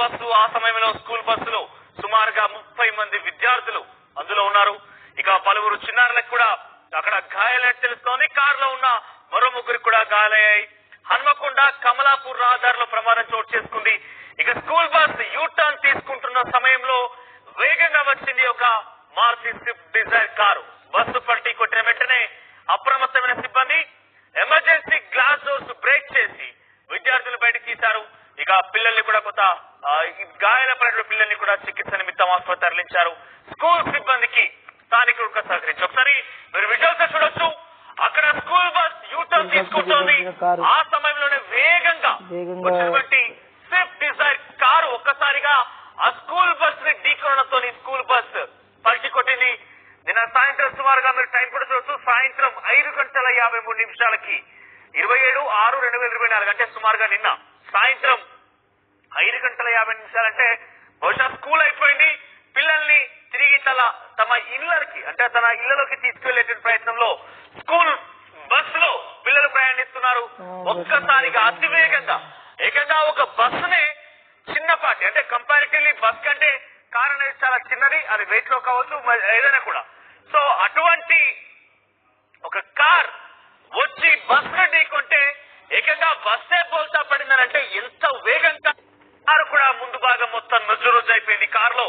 Bus ఆ సమయంలో school బస్సులో సుమారుగా ముప్పై మంది విద్యార్థులు అందులో ఉన్నారు. ఇక పలువురు చిన్నారులకు కూడా అక్కడ గాయాలని తెలుస్తోంది. కారులో ఉన్న మరో ముగ్గురికి కూడా గాయాలయ్యాయి. హన్మకొండ కమలాపూర్ రహదారిలో ప్రమాదం చోటు చేసుకుంది. ఇక స్కూల్ బస్ యూ టర్న్ తీసుకుంటున్న సమయంలో వేగంగా వచ్చింది ఒక మార్సి స్విఫ్ట్ డిజైర్ కారు. బస్సు పట్టి కొట్టిన వెంటనే అప్రమత్తమైన పిల్లల్ని కూడా కొంత గాయాలపడిన పిల్లల్ని కూడా చికిత్స నిమిత్తం ఆసుపత్రి తరలించారు. స్కూల్ సిబ్బందికి స్థానికులు కూడా సహకరించి ఒకసారి మీరు విజువల్స్ చూడొచ్చు. అక్కడ స్కూల్ బస్ యూటర్న్ తీసుకుంటోంది. ఆ సమయంలోనే వేగంగా వచ్చినటువంటి స్విఫ్ట్ డిజైర్ కారు ఒక్కసారిగా ఆ స్కూల్ బస్ని ఢీకొనడంతో స్కూల్ బస్ పల్టి కొట్టింది. నిన్న సాయంత్రం సుమారుగా మీరు టైం కూడా చూడొచ్చు. సాయంత్రం ఐదు గంటల యాభై మూడు నిమిషాలకి ఇరవై ఏడు ఆరు రెండు వేల ఇరవై నాలుగు అంటే సుమారుగా నిన్న సాయంత్రం యాభై నిమిషాలంటే బహుశా స్కూల్ అయిపోయింది. పిల్లల్ని తిరిగి తన తమ ఇళ్ళకి అంటే తన ఇళ్ళలోకి తీసుకెళ్ళేటువంటి ప్రయత్నంలో స్కూల్ బస్లో పిల్లలు ప్రయాణిస్తున్నారు. ఒక్కసారిగా అతివేగంగా. ఏకంగా ఒక బస్సునే చిన్నపాటి అంటే కంపారిటివ్లీ బస్ కంటే కార్ అనేది చాలా చిన్నది అది వెయిట్లో కావచ్చు ఏదైనా కూడా. సో అటువంటి ఒక కార్ వచ్చి బస్ ఢీకొంటే ఏకంగా బస్సే బోల్తా పడిందనంటే ఎంత ముందు అయిపోయింది కారులో.